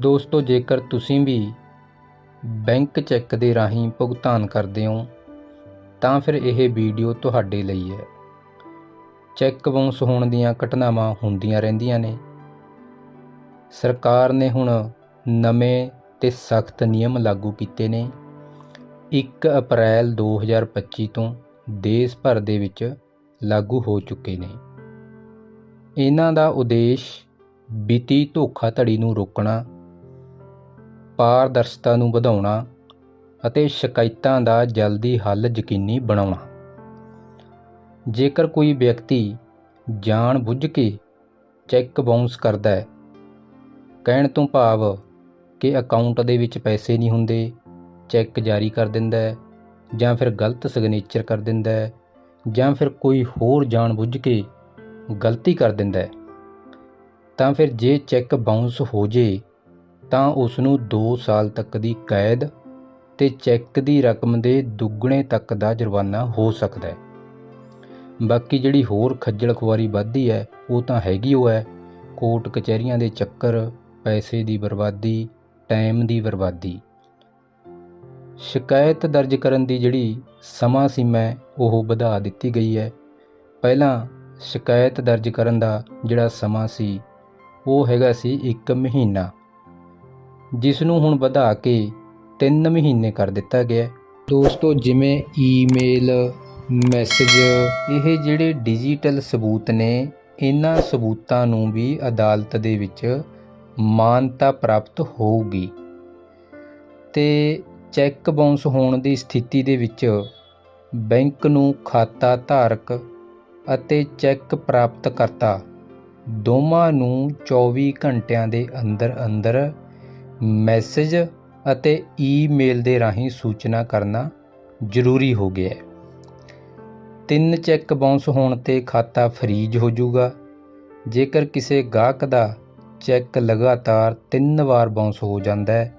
ਦੋਸਤੋ, ਜੇਕਰ ਤੁਸੀਂ ਵੀ ਬੈਂਕ ਚੈੱਕ ਦੇ ਰਾਹੀਂ ਭੁਗਤਾਨ ਕਰਦੇ ਹੋ, ਤਾਂ ਫਿਰ ਇਹ ਵੀਡੀਓ ਤੁਹਾਡੇ ਲਈ ਹੈ। ਚੈੱਕ ਬਾਉਂਸ ਹੋਣ ਦੀਆਂ ਘਟਨਾਵਾਂ ਹੁੰਦੀਆਂ ਰਹਿੰਦੀਆਂ ਨੇ। ਸਰਕਾਰ ਨੇ ਹੁਣ ਨਵੇਂ ਤੇ ਸਖਤ ਨਿਯਮ ਲਾਗੂ ਕੀਤੇ ਨੇ। 1 ਅਪ੍ਰੈਲ 2025 ਤੋਂ ਦੇਸ਼ ਭਰ ਦੇ ਵਿੱਚ ਲਾਗੂ ਹੋ ਚੁੱਕੇ ਨੇ। ਇਹਨਾਂ ਦਾ ਉਦੇਸ਼ ਵਿੱਤੀ ਧੋਖਾਧੜੀ ਨੂੰ ਰੋਕਣਾ ਪਾਰਦਰਸ਼ਤਾ ਨੂੰ ਵਧਾਉਣਾ ਅਤੇ ਸ਼ਿਕਾਇਤਾਂ ਦਾ ਜਲਦੀ ਹੱਲ ਯਕੀਨੀ ਬਣਾਉਣਾ। ਜੇਕਰ ਕੋਈ ਵਿਅਕਤੀ ਜਾਣ ਬੁੱਝ ਕੇ ਚੈੱਕ ਬਾਉਂਸ ਕਰਦਾ ਹੈ, ਕਹਿਣ ਤੋਂ ਭਾਵ ਕਿ ਅਕਾਊਂਟ ਦੇ ਵਿੱਚ ਪੈਸੇ ਨਹੀਂ ਹੁੰਦੇ, ਚੈੱਕ ਜਾਰੀ ਕਰ ਦਿੰਦਾ ਹੈ ਜਾਂ ਫਿਰ ਗਲਤ ਸਿਗਨੇਚਰ ਕਰ ਦਿੰਦਾ ਹੈ ਜਾਂ ਫਿਰ ਕੋਈ ਹੋਰ ਜਾਣ ਬੁੱਝ ਕੇ ਗਲਤੀ ਕਰ ਦਿੰਦਾ ਹੈ, ਤਾਂ ਫਿਰ ਜੇ ਚੈੱਕ ਬਾਉਂਸ ਹੋ ਜੇ ਤਾਂ ਉਸ ਨੂੰ 2 ਸਾਲ ਤੱਕ ਦੀ ਕੈਦ ਤੇ ਚੈੱਕ ਦੀ ਰਕਮ ਦੇ ਦੁੱਗਣੇ ਤੱਕ ਦਾ ਜੁਰਮਾਨਾ ਹੋ ਸਕਦਾ ਹੈ। ਬਾਕੀ ਜਿਹੜੀ ਹੋਰ ਖੱਜਲ ਖੁਆਰੀ ਵੱਧਦੀ ਹੈ, ਉਹ ਤਾਂ ਹੈਗੀ ਉਹ ਹੈ। ਕੋਰਟ ਕਚਹਿਰੀਆਂ ਦੇ ਚੱਕਰ, ਪੈਸੇ ਦੀ ਬਰਬਾਦੀ ਟਾਈਮ ਦੀ ਬਰਬਾਦੀ। ਸ਼ਿਕਾਇਤ ਦਰਜ ਕਰਨ ਦੀ ਜਿਹੜੀ ਸਮਾਂ ਸੀਮਾ ਹੈ, ਉਹ ਵਧਾ ਦਿੱਤੀ ਗਈ ਹੈ। ਪਹਿਲਾਂ ਸ਼ਿਕਾਇਤ ਦਰਜ ਕਰਨ ਦਾ ਜਿਹੜਾ ਸਮਾਂ ਸੀ, ਉਹ ਹੈਗਾ ਸੀ 1 ਮਹੀਨਾ। ਜਿਸ ਨੂੰ ਹੁਣ ਵਧਾ ਕੇ 3 ਮਹੀਨੇ ਕਰ ਦਿੱਤਾ ਗਿਆ ਦੋਸਤੋ, ਜਿਵੇਂ ਈਮੇਲ ਮੈਸੇਜ ਇਹ ਜਿਹੜੇ ਡਿਜੀਟਲ ਸਬੂਤ ਨੇ, ਇਹਨਾਂ ਸਬੂਤਾਂ ਨੂੰ ਵੀ ਅਦਾਲਤ ਦੇ ਵਿੱਚ ਮਾਨਤਾ ਪ੍ਰਾਪਤ ਹੋਊਗੀ। ਤੇ ਚੈੱਕ ਬਾਉਂਸ ਹੋਣ ਦੀ ਸਥਿਤੀ ਦੇ ਵਿੱਚ ਬੈਂਕ ਨੂੰ ਖਾਤਾ ਧਾਰਕ ਅਤੇ ਚੈੱਕ ਪ੍ਰਾਪਤਕਰਤਾ ਦੋਵਾਂ ਨੂੰ 24 ਘੰਟਿਆਂ ਦੇ ਅੰਦਰ ਅੰਦਰ ਮੈਸੇਜ ਅਤੇ ਈਮੇਲ ਦੇ ਰਾਹੀਂ ਸੂਚਨਾ ਕਰਨਾ ਜ਼ਰੂਰੀ ਹੋ ਗਿਆ ਹੈ। ਤਿੰਨ ਚੈੱਕ ਬਾਉਂਸ ਹੋਣ ਤੇ ਖਾਤਾ ਫਰੀਜ਼ ਹੋ ਜਾਊਗਾ। ਜੇਕਰ ਕਿਸੇ ਗਾਹਕ ਦਾ ਚੈੱਕ ਲਗਾਤਾਰ ਤਿੰਨ ਵਾਰ ਬਾਉਂਸ ਹੋ ਜਾਂਦਾ ਹੈ,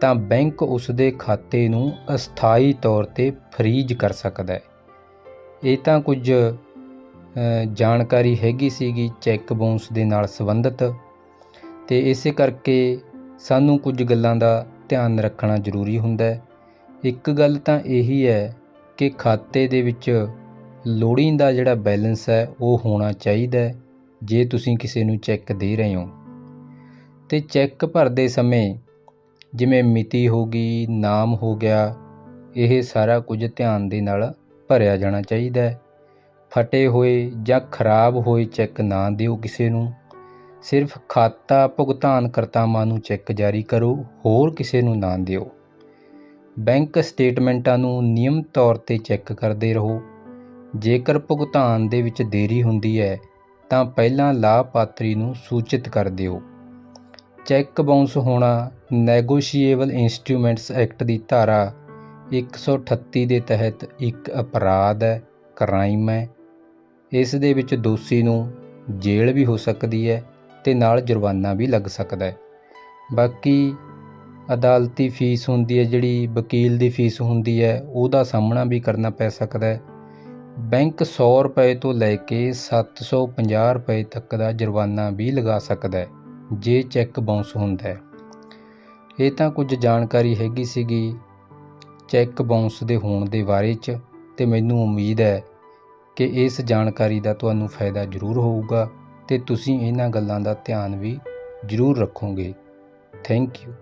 ਤਾਂ ਬੈਂਕ ਉਸ ਦੇ ਖਾਤੇ ਨੂੰ ਅਸਥਾਈ ਤੌਰ ਤੇ ਫਰੀਜ਼ ਕਰ ਸਕਦਾ ਹੈ। ਇਹ ਤਾਂ ਕੁਝ ਜਾਣਕਾਰੀ ਹੈਗੀ ਸੀਗੀ ਚੈੱਕ ਬਾਉਂਸ ਦੇ ਨਾਲ ਸੰਬੰਧਿਤ। ਤੇ ਇਸੇ ਕਰਕੇ ਸਾਨੂੰ ਕੁਝ ਗੱਲਾਂ ਦਾ ਧਿਆਨ ਰੱਖਣਾ ਜ਼ਰੂਰੀ ਹੁੰਦਾ ਹੈ। ਇੱਕ ਗੱਲ ਤਾਂ ਇਹੀ ਹੈ ਕਿ ਖਾਤੇ ਦੇ ਵਿੱਚ ਲੋੜੀਂਦਾ ਜਿਹੜਾ ਬੈਲੈਂਸ ਹੈ, ਉਹ ਹੋਣਾ ਚਾਹੀਦਾ ਜੇ ਤੁਸੀਂ ਕਿਸੇ ਨੂੰ ਚੈੱਕ ਦੇ ਰਹੇ ਹੋ। ਤੇ ਚੈੱਕ ਭਰਦੇ ਸਮੇਂ ਜਿਵੇਂ ਮਿਤੀ ਹੋ ਗਈ, ਨਾਮ ਹੋ ਗਿਆ, ਇਹ ਸਾਰਾ ਕੁਝ ਧਿਆਨ ਦੇ ਨਾਲ ਭਰਿਆ ਜਾਣਾ ਚਾਹੀਦਾ ਹੈ। ਫਟੇ ਹੋਏ ਜਾਂ ਖਰਾਬ ਹੋਏ ਚੈੱਕ ਨਾ ਦਿਓ ਕਿਸੇ ਨੂੰ। ਸਿਰਫ ਖਾਤਾ ਭੁਗਤਾਨ ਕਰਤਾਵਾਂ ਨੂੰ ਚੈੱਕ ਜਾਰੀ ਕਰੋ, ਹੋਰ ਕਿਸੇ ਨੂੰ ਨਾ ਦਿਓ। ਬੈਂਕ ਸਟੇਟਮੈਂਟਾਂ ਨੂੰ ਨਿਯਮਿਤ ਤੌਰ ਤੇ ਚੈੱਕ ਕਰਦੇ ਰਹੋ। ਜੇਕਰ ਭੁਗਤਾਨ ਦੇ ਵਿੱਚ ਦੇਰੀ ਹੁੰਦੀ ਹੈ, ਤਾਂ ਪਹਿਲਾਂ ਲਾਭਪਾਤਰੀ ਨੂੰ ਸੂਚਿਤ ਕਰ ਦਿਓ। ਚੈੱਕ ਬਾਉਂਸ ਹੋਣਾ, ਨੈਗੋਸ਼ੀਏਬਲ ਇਨਸਟਰੂਮੈਂਟਸ ਐਕਟ ਦੀ ਧਾਰਾ 138 ਦੇ ਤਹਿਤ ਇੱਕ ਅਪਰਾਧ ਹੈ, ਕ੍ਰਾਈਮ ਹੈ। ਇਸ ਦੇ ਵਿੱਚ ਦੋਸ਼ੀ ਨੂੰ ਜੇਲ੍ਹ ਵੀ ਹੋ ਸਕਦੀ ਹੈ। ਤੇ ਨਾਲ ਜੁਰਮਾਨਾ ਵੀ ਲੱਗ ਸਕਦਾ ਹੈ। ਬਾਕੀ ਅਦਾਲਤੀ ਫੀਸ ਹੁੰਦੀ ਹੈ, ਜਿਹੜੀ ਵਕੀਲ ਦੀ ਫੀਸ ਹੁੰਦੀ ਹੈ, ਉਹਦਾ ਸਾਹਮਣਾ ਵੀ ਕਰਨਾ ਪੈ ਸਕਦਾ ਹੈ। ਬੈਂਕ 100 ਰੁਪਏ ਤੋਂ ਲੈ ਕੇ 750 ਰੁਪਏ ਤੱਕ ਦਾ ਜੁਰਮਾਨਾ ਵੀ ਲਗਾ ਸਕਦਾ ਹੈ, ਜੇ ਚੈੱਕ ਬਾਉਂਸ ਹੁੰਦਾ ਹੈ। ਇਹ ਤਾਂ ਕੁਝ ਜਾਣਕਾਰੀ ਹੈਗੀ ਸੀਗੀ ਚੈੱਕ ਬਾਉਂਸ ਦੇ ਹੋਣ ਦੇ ਬਾਰੇ 'ਚ, ਤੇ ਮੈਨੂੰ ਉਮੀਦ ਹੈ ਕਿ ਇਸ ਜਾਣਕਾਰੀ ਦਾ ਤੁਹਾਨੂੰ ਫਾਇਦਾ ਜ਼ਰੂਰ ਹੋਊਗਾ। ਅਤੇ ਤੁਸੀਂ ਇਹਨਾਂ ਗੱਲਾਂ ਦਾ ਧਿਆਨ ਵੀ ਜ਼ਰੂਰ ਰੱਖੋਗੇ। Thank you